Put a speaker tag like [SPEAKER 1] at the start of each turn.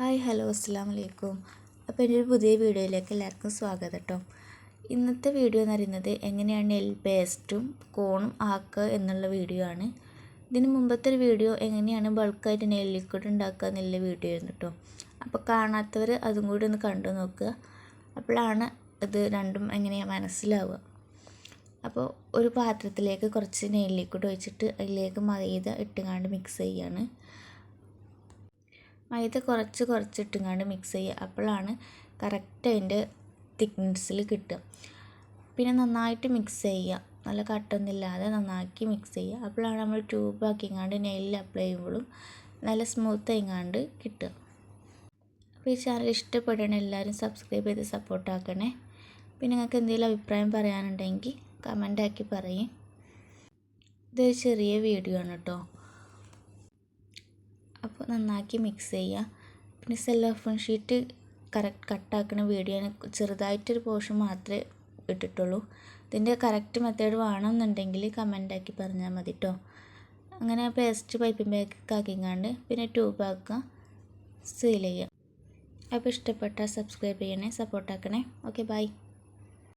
[SPEAKER 1] Hi hello അസ്സാം വലൈക്കും അപ്പോൾ എന്റെ ഒരു പുതിയ വീഡിയോയിലേക്ക് എല്ലാവർക്കും സ്വാഗതം കേട്ടോ. ഇന്നത്തെ വീഡിയോ എന്ന് പറയുന്നത് എങ്ങനെയാണ് എൽ പേസ്റ്റും കോണും ആക്കുക എന്നുള്ള വീഡിയോ ആണ്. ഇതിന് മുമ്പത്തെ ഒരു വീഡിയോ എങ്ങനെയാണ് ബൾക്കായിട്ട് നെൽ ലിക്വിഡ് ഉണ്ടാക്കുക എന്നുള്ള വീഡിയോ ആയിരുന്നു കേട്ടോ. അപ്പോൾ കാണാത്തവർ അതും കൂടി ഒന്ന് കണ്ടു നോക്കുക. അപ്പോഴാണ് ഇത് രണ്ടും എങ്ങനെയാണ് മനസ്സിലാവുക. അപ്പോൾ ഒരു പാത്രത്തിലേക്ക് കുറച്ച് നെൽ ലിക്വിഡ് ഒഴിച്ചിട്ട് അതിലേക്ക് മൈദ ഇട്ടുകാണ്ട് മിക്സ് ചെയ്യാണ് മൈദ കുറച്ച് കുറച്ച് ഇട്ടുങ്ങാണ്ട് മിക്സ് ചെയ്യുക. അപ്പോഴാണ് കറക്റ്റ് അതിന്റെ തിക്നെസ്സിൽ കിട്ടുക. പിന്നെ നന്നായിട്ട് മിക്സ് ചെയ്യുക. നല്ല കട്ടൊന്നുമില്ലാതെ നന്നാക്കി മിക്സ് ചെയ്യുക. അപ്പോഴാണ് നമ്മൾ ട്യൂബാക്കിങ്ങാണ്ട് നെയിൽ അപ്ലൈ ചെയ്യുമ്പോഴും നല്ല സ്മൂത്ത് ആയിങ്ങാണ്ട് കിട്ടുക. അപ്പോൾ ഈ ചാനൽ ഇഷ്ടപ്പെടണ എല്ലാവരും സബ്സ്ക്രൈബ് ചെയ്ത് സപ്പോർട്ട് ആക്കണേ. പിന്നെ നിങ്ങൾക്ക് എന്തെങ്കിലും അഭിപ്രായം പറയാനുണ്ടെങ്കിൽ കമന്റാക്കി പറയും. ഇതൊരു ചെറിയ വീഡിയോ ആണ് കേട്ടോ. നന്നാക്കി മിക്സ് ചെയ്യുക പിന്നെ സെല്ലോഫോൺ ഷീറ്റ് കറക്റ്റ് കട്ടാക്കുന്ന വീഡിയോ ചെറുതായിട്ടൊരു പോർഷൻ മാത്രമേ ഇട്ടിട്ടുള്ളൂ. ഇതിന്റെ കറക്റ്റ് മെത്തേഡ് വേണമെന്നുണ്ടെങ്കിൽ കമന്റാക്കി പറഞ്ഞാൽ മതി കേട്ടോ അങ്ങനെ പേസ്റ്റ് പൈപ്പിംഗ് ബാഗ് ആക്കിങ്ങാണ്ട് പിന്നെ ട്യൂബ് ആക്കുക. സീൽ ചെയ്യുക. അപ്പോൾ ഇഷ്ടപ്പെട്ടാൽ സബ്സ്ക്രൈബ് ചെയ്യണേ സപ്പോർട്ടാക്കണേ ഓക്കെ ബൈ